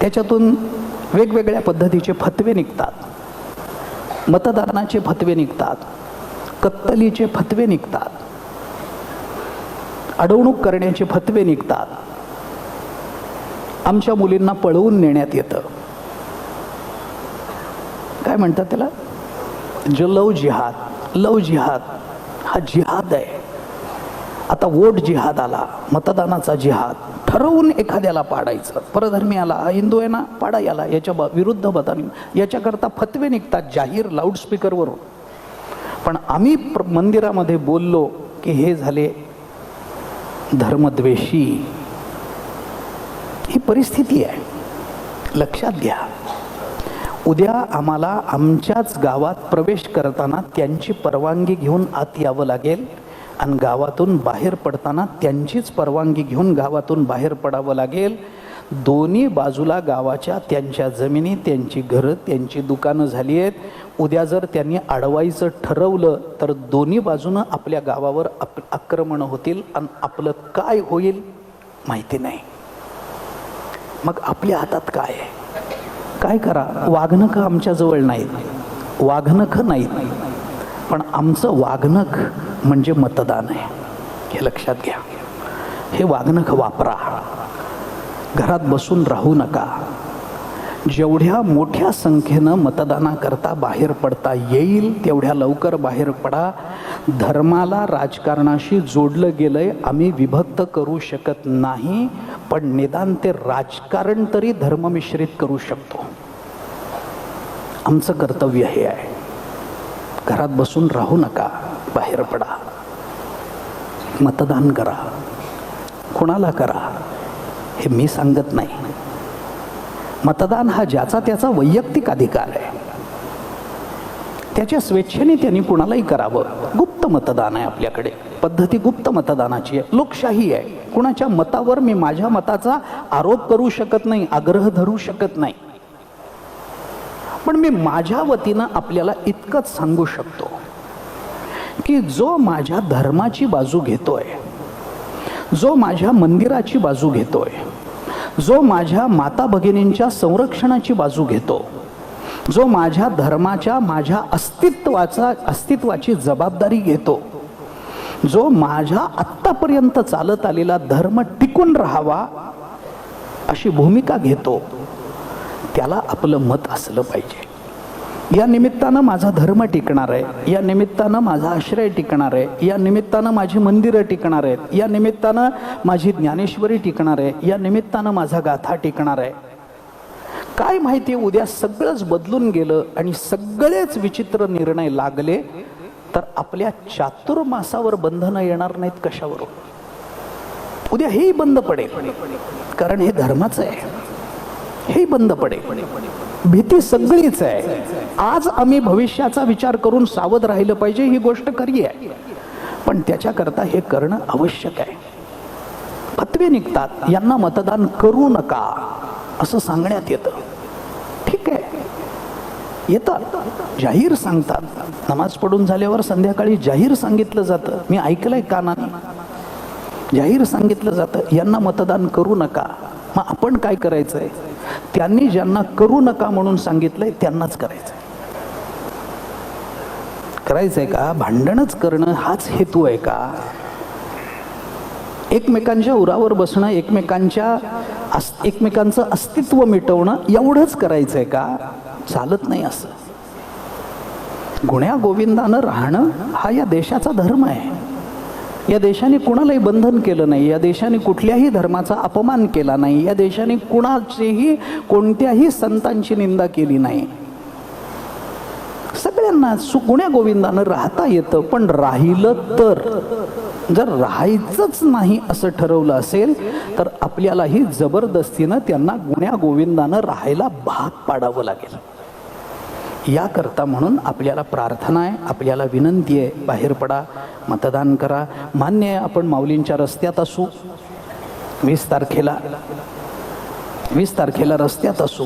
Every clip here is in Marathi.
त्याच्यातून वेगवेगळ्या पद्धतीचे फतवे निघतात. मतदानाचे फतवे निघतात. कत्तलीचे फतवे निघतात. अडवणूक करण्याचे फतवे निघतात. आमच्या मुलींना पळवून नेण्यात येतं. काय म्हणतात त्याला? जो लव जिहाद लव जिहाद हा जिहाद आहे. आता वोट जिहाद आला मतदानाचा जिहाद. ठरवून एखाद्याला पाडायचं. परधर्मीयाला हिंदू आहे ना पाडा याला याच्या ब- विरुद्ध मताने. याच्याकरता फतवे निघतात जाहीर लाऊडस्पीकरवरून. पण आम्ही प्र- मंदिरामध्ये बोललो की हे झाले धर्मद्वेषी. ही परिस्थिती आहे. लक्षात घ्या. उद्या आम्हाला आमच्याच गावात प्रवेश करताना त्यांची परवानगी घेऊन आत यावं लागेल. आणि गावातून बाहेर पडताना त्यांचीच परवानगी घेऊन गावातून बाहेर पडावं लागेल. दोन्ही बाजूला गावाच्या त्यांच्या जमिनी त्यांची घरं त्यांची दुकानं झाली आहेत. उद्या जर त्यांनी अडवायचं ठरवलं तर दोन्ही बाजूनं आपल्या गावावर आप आक्रमणं होतील आणि आपलं काय होईल माहिती नाही. मग आपल्या हातात काय आहे? काय करा? वाघनख आमच्याजवळ नाहीत. वाघनख नाहीत. पण आमचं वाघनख म्हणजे मतदान आहे. हे लक्षात घ्या. हे वाघनख वापरा. घरात बसून राहू नका. जेवढ्या मोठ्या संख्येनं मतदानाकरता बाहेर पडता येईल तेवढ्या लवकर बाहेर पडा. धर्माला राजकारणाशी जोडलं गेलंय आम्ही विभक्त करू शकत नाही पण निदान ते राजकारण तरी धर्ममिश्रित करू शकतो. आमचं कर्तव्य हे आहे. घरात बसून राहू नका. बाहेर पडा. मतदान करा. कुणाला करा? हे मी सांगत नाही. मतदान हा ज्याचा त्याचा वैयक्तिक अधिकार आहे. त्याच्या स्वेच्छेने त्यांनी कुणालाही करावं. गुप्त मतदान आहे आपल्याकडे. पद्धती गुप्त मतदानाची आहे. लोकशाही आहे. कुणाच्या मतावर मी माझ्या मताचा आरोप करू शकत नाही आग्रह धरू शकत नाही. पण मी माझ्या वतीनं आपल्याला इतकंच सांगू शकतो. की जो माझ्या धर्माची बाजू घेतोय जो माझ्या मंदिराची बाजू घेतोय जो माझ्या माता भगिनींच्या संरक्षणाची बाजू घेतो जो माझ्या धर्माच्या माझ्या अस्तित्वाचा अस्तित्वाची जबाबदारी घेतो जो माझ्या आत्तापर्यंत चालत आलेला धर्म टिकून राहावा अशी भूमिका घेतो त्याला आपलं मत असलं पाहिजे. या निमित्तानं माझा धर्म टिकणार आहे. या निमित्तानं माझा आश्रय टिकणार आहे. या निमित्तानं माझी मंदिरं टिकणार आहेत. या निमित्तानं माझी ज्ञानेश्वरी टिकणार आहे. या निमित्तानं माझा गाथा टिकणार आहे. काय माहिती उद्या सगळंच बदलून गेलं आणि सगळेच विचित्र निर्णय लागले तर आपल्या चातुर्मासावर बंधनं येणार नाहीत कशावर उद्या हेही बंद पडेल. कारण हे धर्माचं आहे. हे बंद पडेल. भीती सगळीच आहे. आज आम्ही भविष्याचा विचार करून सावध राहिलं पाहिजे ही गोष्ट खरी आहे. पण त्याच्याकरता हे करणं आवश्यक आहे. फतवे निघतात यांना मतदान करू नका असं सांगण्यात येतं. ठीक आहे. येतात जाहीर सांगतात. नमाज पडून झाल्यावर संध्याकाळी जाहीर सांगितलं जातं. मी ऐकलंय कानाने. जाहीर सांगितलं जातं यांना मतदान करू नका. मग आपण काय करायचंय? त्यांनी ज्यांना करू नका म्हणून सांगितलंय त्यांनाच करायचं करायचंय का? भांडणच करणं हाच हेतू आहे का? एकमेकांच्या उरावर बसणं एकमेकांच्या अस एकमेकांचं अस्तित्व मिटवणं एवढंच करायचंय का? चालत नाही असं. गुण्या गोविंदानं राहणं हा या देशाचा धर्म आहे. या देशाने कुणालाही बंधन केलं नाही या देशाने कुठल्याही धर्माचा अपमान केला नाही या देशाने कुणाचीही कोणत्याही संतांची निंदा केली नाही. सगळ्यांना सुगुण्या गोविंदानं राहता येतं पण राहिलं तर. जर राहायचंच नाही असं ठरवलं असेल तर आपल्यालाही जबरदस्तीनं त्यांना गुण्या गोविंदानं राहायला भाग पाडावं लागेल. याकरता म्हणून आपल्याला प्रार्थना आहे आपल्याला विनंती आहे बाहेर पडा मतदान करा. मान्य आहे आपण माऊलींच्या रस्त्यात असू. वीस तारखेला वीस तारखेला रस्त्यात असू.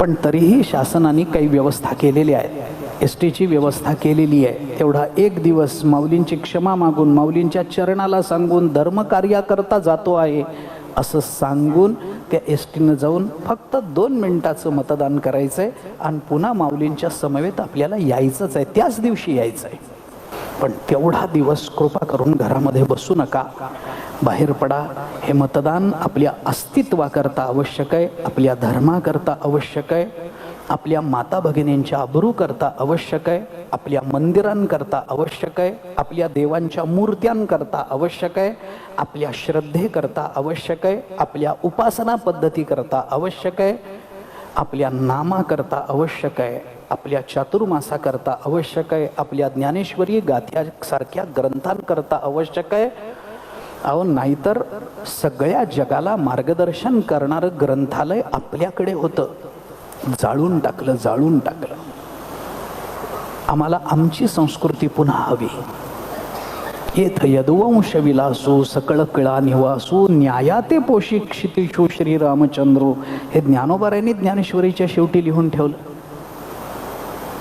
पण तरीही शासनाने काही व्यवस्था केलेल्या आहेत एस टीची व्यवस्था केलेली आहे. तेवढा एक दिवस माऊलींची क्षमा मागून माऊलींच्या चरणाला सांगून धर्मकार्याकरता जातो आहे असं सांगून त्या एस टीनं जाऊन फक्त दोन मिनिटाचं मतदान करायचं आहे आणि पुन्हा माऊलींच्या समवेत आपल्याला यायचंच आहे. त्याच दिवशी यायचं आहे पण तेवढा दिवस कृपा करून घरामध्ये बसू नका. बाहेर पडा. हे मतदान आपल्या अस्तित्वाकरता आवश्यक आहे. आपल्या धर्माकरता आवश्यक आहे. आपल्या माता भगिनींच्या अब्रूकरता आवश्यक आहे आपल्या मंदिरांकरता आवश्यक आहे आपल्या देवांच्या मूर्त्यांकरता आवश्यक आहे आपल्या श्रद्धेकरता आवश्यक आहे आपल्या उपासना पद्धतीकरता आवश्यक आहे आपल्या नामाकरता आवश्यक आहे आपल्या चातुर्मासाकरता आवश्यक आहे आपल्या ज्ञानेश्वरी गाथ्यासारख्या ग्रंथांकरता आवश्यक आहे. अहो नाहीतर सगळ्या जगाला मार्गदर्शन करणारं ग्रंथालय आपल्याकडे होतं. जाळून टाकलं जाळून टाकलं. आम्हाला आमची संस्कृती पुन्हा हवी. येथ यदुवंश विलासू सकळ कळा निवासू न्यायाते पोषी क्षितिशो श्री रामचंद्रो हे ज्ञानोबाऱ्यांनी ज्ञानेश्वरीच्या शेवटी लिहून ठेवलं.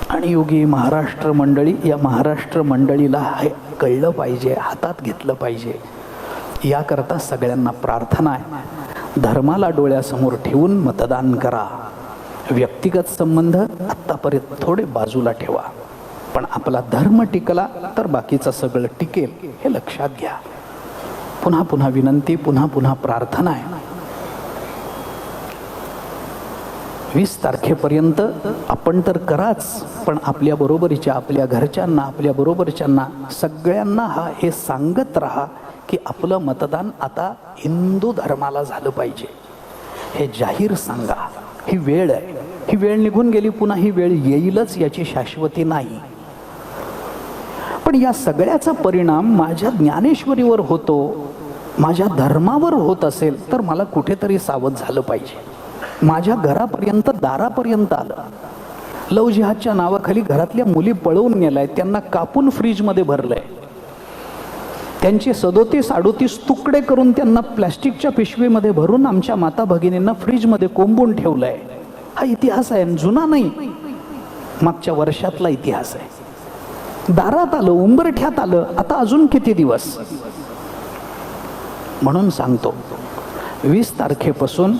आणि योगी महाराष्ट्र मंडळी या महाराष्ट्र मंडळीला हे कळलं पाहिजे हातात घेतलं पाहिजे. याकरता सगळ्यांना प्रार्थना आहे. धर्माला डोळ्यासमोर ठेवून मतदान करा. व्यक्तिगत संबंध आत्तापर्यंत थोडे बाजूला ठेवा. पण आपला धर्म टिकला तर बाकीचं सगळं टिकेल हे लक्षात घ्या. पुन्हा पुन्हा विनंती पुन्हा पुन्हा प्रार्थना आहे. वीस तारखेपर्यंत आपण तर कराच पण आपल्या बरोबरीच्या आपल्या घरच्यांना आपल्या बरोबरच्यांना सगळ्यांना हा हे सांगत राहा की आपलं मतदान आता हिंदू धर्माला झालं पाहिजे. हे जाहीर सांगा. ही वेळ आहे. ही वेळ निघून गेली पुन्हा ही वेळ येईलच याची शाश्वती नाही. पण या सगळ्याचा परिणाम माझ्या ज्ञानेश्वरीवर होतो माझ्या धर्मावर होत असेल तर मला कुठेतरी सावध झालं पाहिजे. माझ्या घरापर्यंत दारापर्यंत आलं. लव जिहादच्या नावाखाली घरातल्या मुली पळवून नेलाय त्यांना कापून फ्रीजमध्ये भरलंय. त्यांचे सदोतीस अडोतीस तुकडे करून त्यांना प्लॅस्टिकच्या पिशवीमध्ये भरून आमच्या माता भगिनींना फ्रीजमध्ये कोंबून ठेवलंय. हा इतिहास आहे जुना नाही. मागच्या वर्षातला इतिहास आहे. दारात आलं उंबरठ्यात आलं आता अजून किती दिवस? म्हणून सांगतो वीस तारखेपासून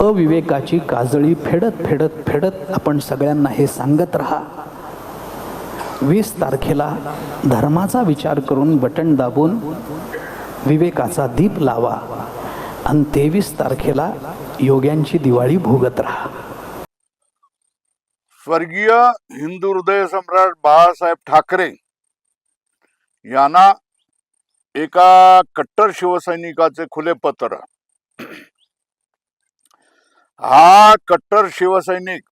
अविवेकाची काजळी फेडत फेडत फेडत आपण सगळ्यांना हे सांगत राहा. वीस तारखेला धर्माचा विचार करून बटन दाबून विवेकाचा दीप लावा आणि तेवीस तारखेला योग्यांची दिवाळी भोगत राहा. स्वर्गीय हिंदू हृदय सम्राट बाळासाहेब ठाकरे यांना एका कट्टर शिवसैनिकाचे खुले पत्र. हा कट्टर शिवसैनिक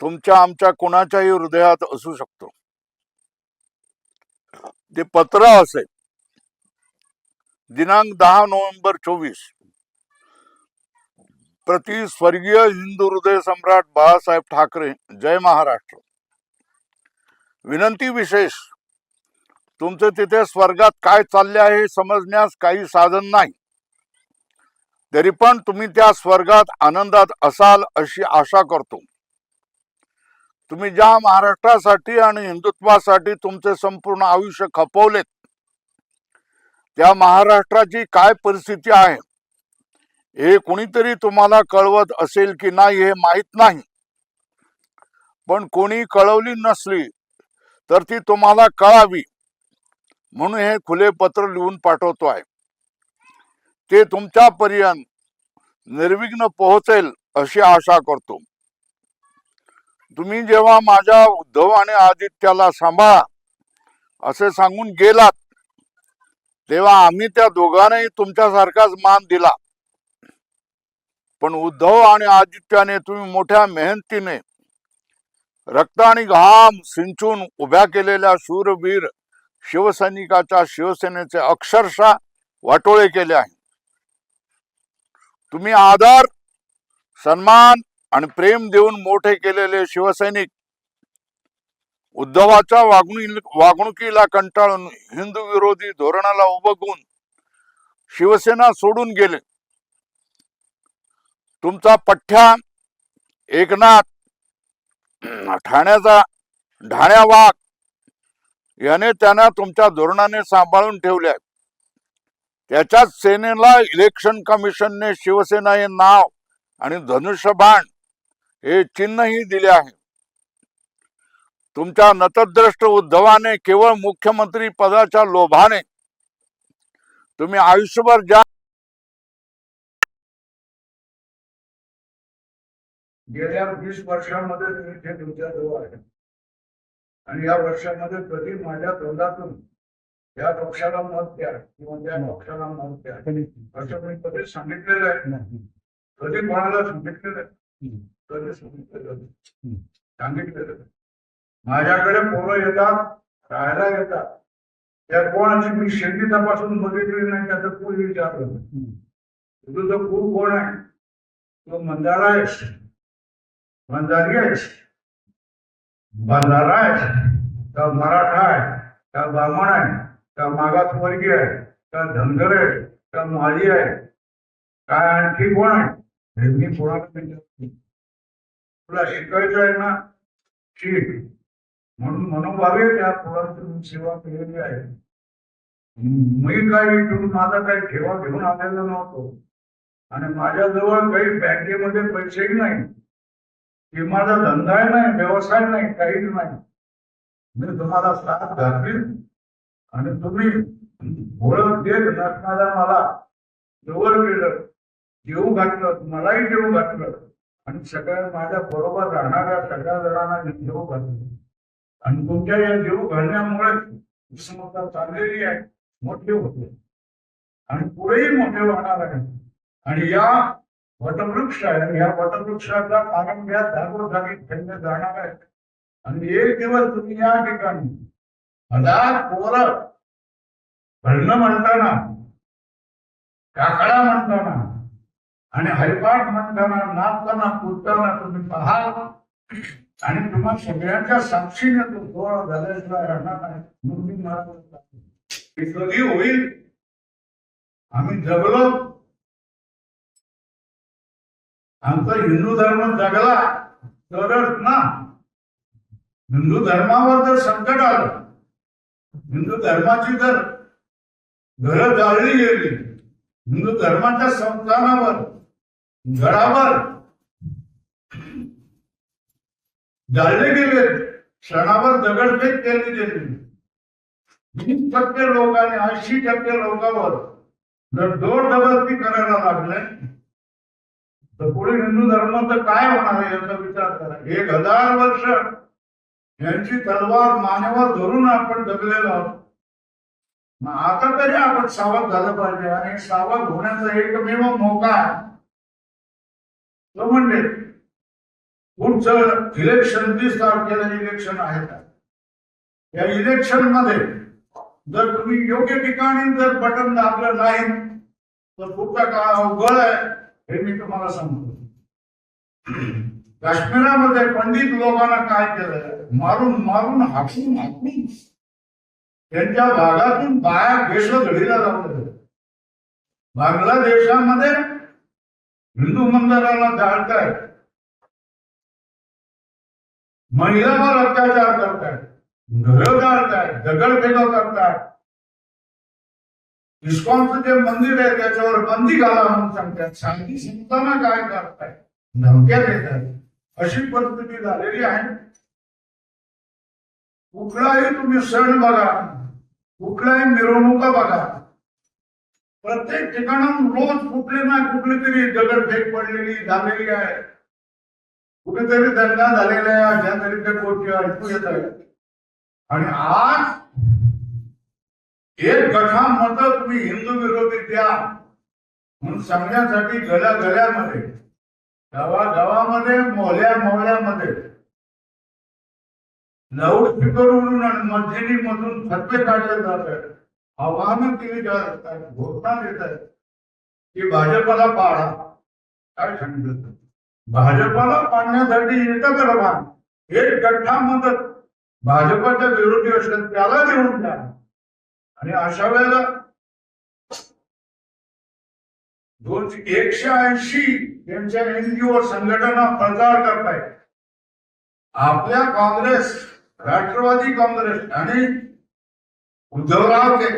तुमच्या आमच्या कोणाच्याही हृदयात असू शकतो. ते पत्र असेल. दिनांक दहा नोव्हेंबर चोवीस. प्रति स्वर्गीय हिंदू हृदय सम्राट बाळासाहेब ठाकरे जय महाराष्ट्र. विनंती विशेष तुमचं तिथे स्वर्गात काय चालले आहे हे समजण्यास काही साधन नाही. तरी पण तुम्ही त्या स्वर्गात आनंदात असाल अशी आशा करतो. तुम्ही ज्या महाराष्ट्रासाठी आणि हिंदुत्वासाठी तुमचे संपूर्ण आयुष्य खपवलेत त्या महाराष्ट्राची काय परिस्थिती आहे हे कोणीतरी तुम्हाला कळवत असेल की नाही हे माहीत नाही. पण कोणी कळवली नसली तर ती तुम्हाला कळावी म्हणून हे खुले पत्र लिहून पाठवतो आहे. ते तुमच्यापर्यंत निर्विघ्न पोहोचेल अशी आशा करतो. तुम्ही जेव्हा माझ्या उद्धव आणि आदित्याला सांभाळा असे सांगून गेलात तेव्हा आम्ही त्या दोघांनाही तुमच्यासारखाच मान दिला. पण उद्धव आणि आदित्याने तुम्ही मोठ्या मेहनतीने रक्त आणि घाम सिंचून उभ्या केलेल्या शूरवीर शिवसैनिकाच्या शिवसेनेचे अक्षरशः वाटोळे केले आहे. तुम्ही आदर सन्मान आणि प्रेम देऊन मोठे केलेले शिवसैनिक उद्धवाच्या वागणू वागणुकीला कंटाळून हिंदू विरोधी धोरणाला उभगून शिवसेना सोडून गेले तुमचा पठ्ठ्या एकनाथ ठाण्याचा ढाण्या वाघ याने त्यांना तुमच्या धोरणाने सांभाळून ठेवले आहे. त्याच्याच सेनेला इलेक्शन कमिशनने शिवसेना हे नाव आणि धनुष्यबाण हे चिन्हही दिले आहे. तुमच्या नतद्रष्ट उद्धवाने केवळ मुख्यमंत्री पदाच्या लोभाने तुम्ही आयुष्यभर ज्या गेल्या वीस वर्षामध्ये तुम्ही ते तुमच्या जवळ आहे. आणि या वर्षामध्ये कधी माझ्या तोंडातून या पक्षाला मत द्या किंवा त्या पक्षाला मत द्या असं मी कधी सांगितलेलं आहे कधी कोणाला सांगितलेलं आहे माझ्याकडे पोरं येतात राहायला येतात. त्या कोणाची मी शेती तपासून बघितली नाही त्याचं कुल विचारलं तुझं कुल कोण आहे? तो मंदारा आहेस मंदारी आहेस बंधारा आहे. का मराठा आहे? का ब्राह्मण आहे? का मागासवर्गीय आहे? का धनगर आहे? का माळी आहे? काय आणखी कोण आहे? हे तुला शिकायचं आहे ना शिक म्हणून मनोभावे त्या फुलांची सेवा केलेली आहे. मी काही इथून माझा काही ठेवा घेऊन आलेलो नव्हतो. आणि माझ्याजवळ काही बँकेमध्ये पैसेही नाही. की माझा धंदा नाही व्यवसाय नाही काहीच नाही. मी तुम्हाला साथ घातली आणि तुम्ही ओळख देत नसणारा मला जवळ केलं. देऊ घातलं मलाही देऊ घातलं. आणि सगळ्या माझ्या बरोबर राहणाऱ्या सगळ्या जणांना जेऊ घातलं. आणि तुमच्या या देऊ घालण्यामुळे विषमता चाललेली आहे. मोठे होते. आणि पुढेही मोठे होणार आहे. आणि या वटवृक्ष आहे. आणि या वटवृक्षाचा कारण या जागोजागी ठेवले जाणार आहे. आणि एक दिवस तुम्ही या ठिकाणी हजार पोरं भरणं म्हणताना काकडा म्हणताना आणि हरिपाठ म्हणताना नाचताना कुदताना तुम्ही पाहाल आणि तुम्हा सगळ्यांच्या साक्षीने तो सोहळा झाल्याशिवाय राहणार नाही म्हणून मी हे कधी होईल आम्ही जगलो. आमचा हिंदू धर्म जगला तरच ना. हिंदू धर्मावर जर संकट आलं हिंदू धर्माची जर घरं जाळली गेली हिंदू धर्माच्या संस्थानावर घरावर. जाळले गेले. क्षणावर दगडफेक केली गेली वीस टक्के लोकांनी ऐंशी टक्के लोकांवर. जर जोर जबरदस्ती करायला लागले. तर पुढे हिंदू धर्माचं काय होणार आहे याचा विचार करा. एक हजार वर्ष यांची तलवार मानेवर धरून आपण जगलेलो आहोत. मग आता तरी आपण सावध झालं पाहिजे. आणि सावध होण्याचा एकमेव मोका आहे. तो म्हणले पुढचं इलेक्शन तीस तारखेला इलेक्शन आहे का? या इलेक्शनमध्ये जर तुम्ही योग्य ठिकाणी जर बटन दाबलं नाही तर पुढचा काळ अवघड आहे हे मी तुम्हाला सांगतो. काश्मीरामध्ये पंडित लोकांना काय केलं? मारून मारून हाकून हाकून त्यांच्या भागातून बाया केस घडीला लावलं बांगलादेशामध्ये हिंदू मंदिराला जाळताय महिलांवर अत्याचार करताय घरं जाळतायत दगडफेका करताय इस्कॉनचं जे मंदिर आहे त्याच्यावर बंदी घाला म्हणून सांगतात. सांगती संतांना काय करताय धमक्या देतात अशी परिस्थिती झालेली आहे. कुठलाही तुम्ही सण बघा कुठलाही मिरवणुका बघा प्रत्येक ठिकाणाहून रोज कुठले ना कुठली तरी दगडफेक पडलेली झालेली आहे. कुठेतरी दंगा झालेला आहे अशा तरी त्या गोष्टी ऐकू येत आहेत. आणि आज एक गठा मत तुम्ही हिंदू विरोधी द्या म्हणून सांगण्यासाठी गल्या गल्यामध्ये गावा गावामध्ये मोहल्या मोहल्यामध्ये लाऊड स्पीकरवरून आणि मस्जिदीमधून फटके काढले जात आहेत. आव्हानं केली जात आहेत घोषणा देत आहेत की भाजपला पाडा काय सांगितलं भाजपाला पाडण्यासाठी एकच राहा एक गठ्ठा मदत. भाजपच्या विरोधी असेल त्याला देऊन द्या. आणि अशा वेळेला दोनशे एकशे ऐंशी यांच्या एनजीओ संघटना प्रचार करतायत. आपल्या काँग्रेस राष्ट्रवादी काँग्रेस आणि उद्धवराव ते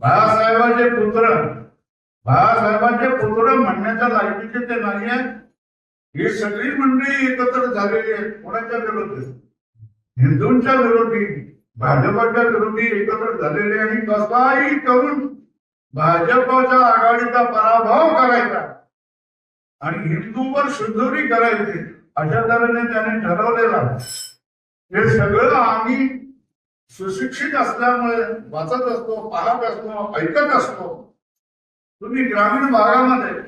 बाळासाहेबांचे पुत्र. बाळासाहेबांचे पुत्र म्हणण्याच्या लायकीचे ते नाही आहेत. ही सगळी मंडळी एकत्र झालेली आहे कोणाच्या विरोधी? हिंदूंच्या विरोधी भाजपच्या विरोधी एकत्र झालेले आणि कसाही करून भाजपच्या आघाडीचा पराभव करायचा आणि हिंदूवर शुद्धोरी करायची अशा तऱ्हेने त्याने ठरवलेलं हे सगळं आम्ही सुशिक्षित असल्यामुळे वाचत असतो पाहत असतो ऐकत असतो. तुम्ही ग्रामीण भागामध्ये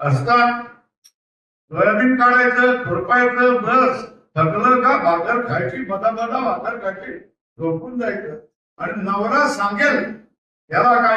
असता सोयाबीन काढायचं खुरपायचं बस थकलं का भाकर खायची बदा बदा भाकर खायची झोपून जायचं. आणि नवरा सांगेल याला काय